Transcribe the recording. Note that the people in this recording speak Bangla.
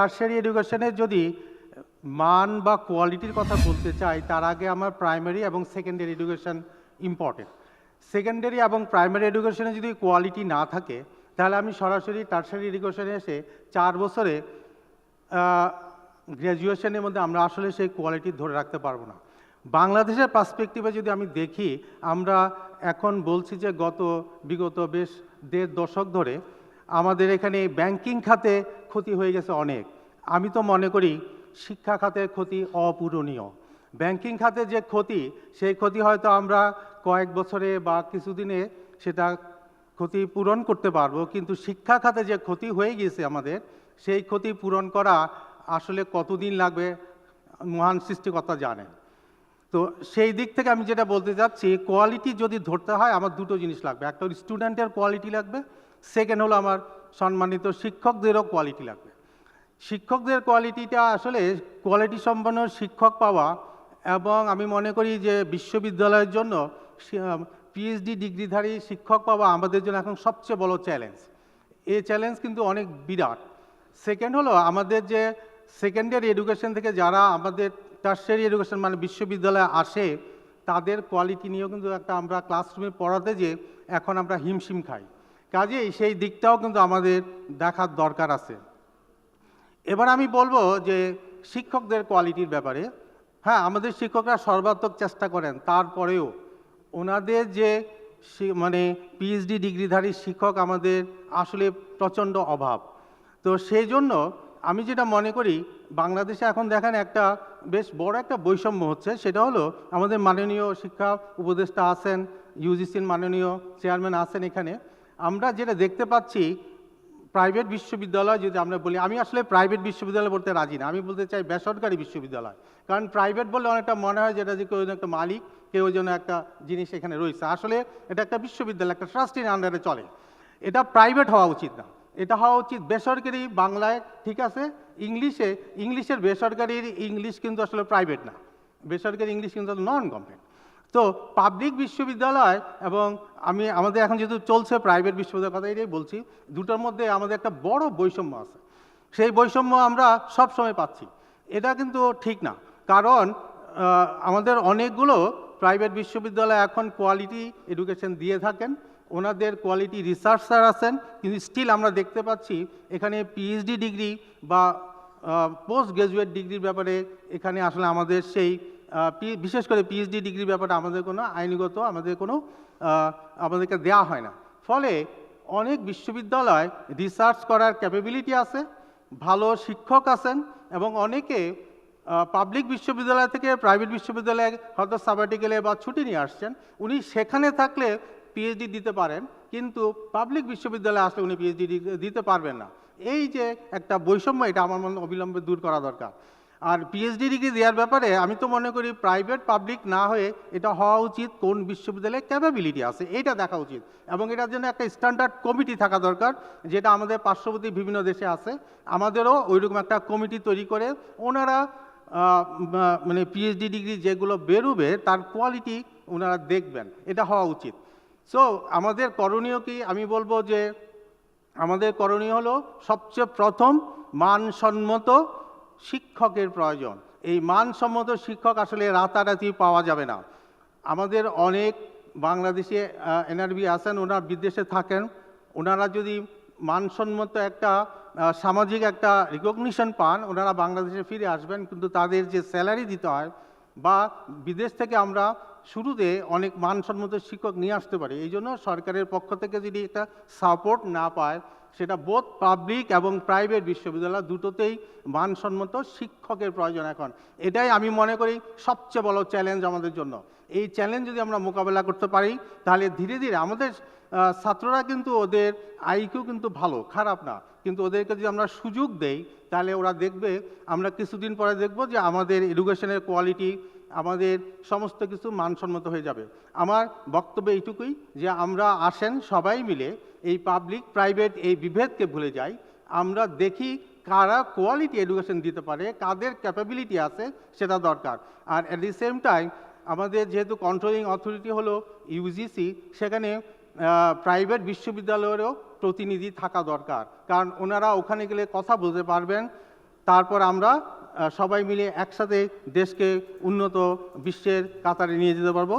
টার্সারি এডুকেশনের যদি মান বা কোয়ালিটির কথা বলতে চাই, তার আগে আমার প্রাইমারি এবং সেকেন্ডারি এডুকেশন ইম্পর্টেন্ট সেকেন্ডারি এবং প্রাইমারি এডুকেশনে যদি কোয়ালিটি না থাকে, তাহলে আমি সরাসরি টার্সারি এডুকেশনে এসে চার বছরে গ্র্যাজুয়েশনের মধ্যে আমরা আসলে সেই কোয়ালিটি ধরে রাখতে পারব না। বাংলাদেশের পার্সপেক্টিভে যদি আমি দেখি, আমরা এখন বলছি যে গত, বিগত বেশ দেড় দশক ধরে আমাদের এখানে ব্যাংকিং খাতে ক্ষতি হয়ে গেছে অনেক। আমি তো মনে করি শিক্ষা খাতের ক্ষতি অপূরণীয়। ব্যাংকিং খাতে যে ক্ষতি, সেই ক্ষতি হয়তো আমরা কয়েক বছরে বা কিছুদিনে সেটা ক্ষতি পূরণ করতে পারব, কিন্তু শিক্ষা খাতে যে ক্ষতি হয়ে গিয়েছে আমাদের, সেই ক্ষতি পূরণ করা আসলে কতদিন লাগবে মহান সৃষ্টিকর্তা জানেন তো সেই দিক থেকে আমি যেটা বলতে চাচ্ছি কোয়ালিটি যদি ধরতে হয়, আমার দুটো জিনিস লাগবে। একটা স্টুডেন্টের কোয়ালিটি লাগবে সেকেন্ড হলো আমার সম্মানিত শিক্ষকদেরও কোয়ালিটি লাগবে। শিক্ষকদের কোয়ালিটিটা আসলে কোয়ালিটি সম্পন্ন শিক্ষক পাওয়া এবং আমি মনে করি যে বিশ্ববিদ্যালয়ের জন্য পিএইচডি ডিগ্রিধারী শিক্ষক পাওয়া আমাদের জন্য এখন সবচেয়ে বড় চ্যালেঞ্জ এই চ্যালেঞ্জ কিন্তু অনেক বিরাট। সেকেন্ড হলো আমাদের যে সেকেন্ডারি এডুকেশন থেকে যারা আমাদের টার্সারি এডুকেশন মানে বিশ্ববিদ্যালয়ে আসে, তাদের কোয়ালিটি নিয়েও কিন্তু একটা আমরা ক্লাসরুমে পড়াতে যে এখন আমরা হিমশিম খাই। কাজেই সেই দিকটাও কিন্তু আমাদের দেখার দরকার আছে। এবার আমি বলব যে শিক্ষকদের কোয়ালিটির ব্যাপারে। হ্যাঁ আমাদের শিক্ষকরা সর্বাত্মক চেষ্টা করেন। তারপরেও ওনাদের যে মানে পিএইচডি ডিগ্রিধারী শিক্ষক আমাদের আসলে প্রচণ্ড অভাব। তো সেই জন্য আমি যেটা মনে করি, বাংলাদেশে এখন দেখেন একটা বেশ বড় একটা বৈষম্য হচ্ছে। সেটা হলো আমাদের মাননীয় শিক্ষা উপদেষ্টা আছেন ইউজিসির মাননীয় চেয়ারম্যান আছেন এখানে। আমরা যেটা দেখতে পাচ্ছি প্রাইভেট বিশ্ববিদ্যালয় যদি আমরা বলি, আমি আসলে প্রাইভেট বিশ্ববিদ্যালয় বলতে রাজি না। আমি বলতে চাই বেসরকারি বিশ্ববিদ্যালয়। কারণ প্রাইভেট বললে অনেকটা মনে হয় যেটা যে কেউ একটা মালিক, কেউ যেন একটা জিনিস এখানে রয়েছে। আসলে এটা একটা বিশ্ববিদ্যালয়, একটা ট্রাস্টির আন্ডারে চলে। এটা প্রাইভেট হওয়া উচিত না। এটা হওয়া উচিত বেসরকারি বাংলায়, ঠিক আছে? ইংলিশে, ইংলিশের বেসরকারির ইংলিশ কিন্তু আসলে প্রাইভেট না। বেসরকারি ইংলিশ কিন্তু নন গভর্নমেন্ট তো পাবলিক বিশ্ববিদ্যালয় এবং আমি, আমাদের এখন যেহেতু চলছে প্রাইভেট বিশ্ববিদ্যালয়ের কথা এটাই বলছি, দুটোর মধ্যে আমাদের একটা বড় বৈষম্য আছে। সেই বৈষম্য আমরা সব সময় পাচ্ছি। এটা কিন্তু ঠিক না। কারণ আমাদের অনেকগুলো প্রাইভেট বিশ্ববিদ্যালয় এখন কোয়ালিটি এডুকেশন দিয়ে থাকেন। ওনাদের কোয়ালিটি রিসার্চার আছেন, কিন্তু স্টিল আমরা দেখতে পাচ্ছি এখানে পিএইচডি ডিগ্রি বা পোস্ট গ্রাজুয়েট ডিগ্রির ব্যাপারে এখানে আসলে আমাদের সেই বিশেষ করে পিএইচডি ডিগ্রির ব্যাপারে আমাদের কোনো আইনগত, আমাদের কোনো আমাদেরকে দেওয়া হয় না। ফলে অনেক বিশ্ববিদ্যালয় রিসার্চ করার ক্যাপাবিলিটি আছে, ভালো শিক্ষক আছেন এবং অনেকে পাবলিক বিশ্ববিদ্যালয় থেকে প্রাইভেট বিশ্ববিদ্যালয়ে হয়তো সাবাটিক্যালে বা ছুটি নিয়ে আসছেন, উনি সেখানে থাকলে পিএইচডি দিতে পারেন, কিন্তু পাবলিক বিশ্ববিদ্যালয়ে আসলে উনি পিএইচডি দিতে পারবেন না। এই যে একটা বৈষম্য, এটা আমার মনে অবিলম্বে দূর করা দরকার। আর পিএইচডি ডিগ্রি দেওয়ার ব্যাপারে আমি তো মনে করি প্রাইভেট পাবলিক না হয়ে এটা হওয়া উচিত কোন বিশ্ববিদ্যালয়ে ক্যাপাবিলিটি আছে, এটা দেখা উচিত। এবং এটার জন্য একটা স্ট্যান্ডার্ড কমিটি থাকা দরকার, যেটা আমাদের পার্শ্ববর্তী বিভিন্ন দেশে আছে। আমাদেরও ওইরকম একটা কমিটি তৈরি করে ওনারা মানে পিএইচডি ডিগ্রি যেগুলো বেরোবে, তার কোয়ালিটি ওনারা দেখবেন, এটা হওয়া উচিত। সো আমাদের করণীয় কি? আমি বলব যে, আমাদের করণীয় হলো সবচেয়ে প্রথম মানসম্মত শিক্ষকের প্রয়োজন। এই মানসম্মত শিক্ষক আসলে রাতারাতি পাওয়া যাবে না। আমাদের অনেক বাংলাদেশে এনআরবি আছেন ওনারা বিদেশে থাকেন। ওনারা যদি মানসম্মত একটা সামাজিক একটা রিকগনিশন পান, ওনারা বাংলাদেশে ফিরে আসবেন, কিন্তু তাদের যে স্যালারি দিতে হয়, বা বিদেশ থেকে আমরা শুরুতে অনেক মানসম্মত শিক্ষক নিয়ে আসতে পারি। এই জন্য সরকারের পক্ষ থেকে যদি একটা সাপোর্ট না পায় সেটা বোধ পাবলিক এবং প্রাইভেট বিশ্ববিদ্যালয় দুটোতেই মানসম্মত শিক্ষকের প্রয়োজন এখন। এটাই আমি মনে করি সবচেয়ে বড় চ্যালেঞ্জ আমাদের জন্য। এই চ্যালেঞ্জ যদি আমরা মোকাবেলা করতে পারি, তাহলে ধীরে ধীরে আমাদের ছাত্ররা কিন্তু ওদের আইকিউ কিন্তু ভালো, খারাপ না। কিন্তু ওদেরকে যদি আমরা সুযোগ দেই, তাহলে ওরা দেখবে, আমরা কিছুদিন পরে দেখব যে আমাদের এডুকেশনের কোয়ালিটি আমাদের সমস্ত কিছু মানসম্মত হয়ে যাবে। আমার বক্তব্য এইটুকুই যে আমরা আসেন সবাই মিলে এই পাবলিক প্রাইভেট এই বিভেদকে ভুলে যাই, আমরা দেখি কারা কোয়ালিটি এডুকেশন দিতে পারে, কাদের ক্যাপাবিলিটি আছে, সেটা দরকার। আর অ্যাট দি সেম টাইম আমাদের যেহেতু কন্ট্রোলিং অথরিটি হলো ইউজিসি সেখানে প্রাইভেট বিশ্ববিদ্যালয়েরও প্রতিনিধি থাকা দরকার। কারণ ওনারা ওখানে গেলে কথা বলতে পারবেন, তারপর আমরা সবাই মিলে একসাথে দেশকে উন্নত বিশ্বের কাতারে নিয়ে যেতে পারব।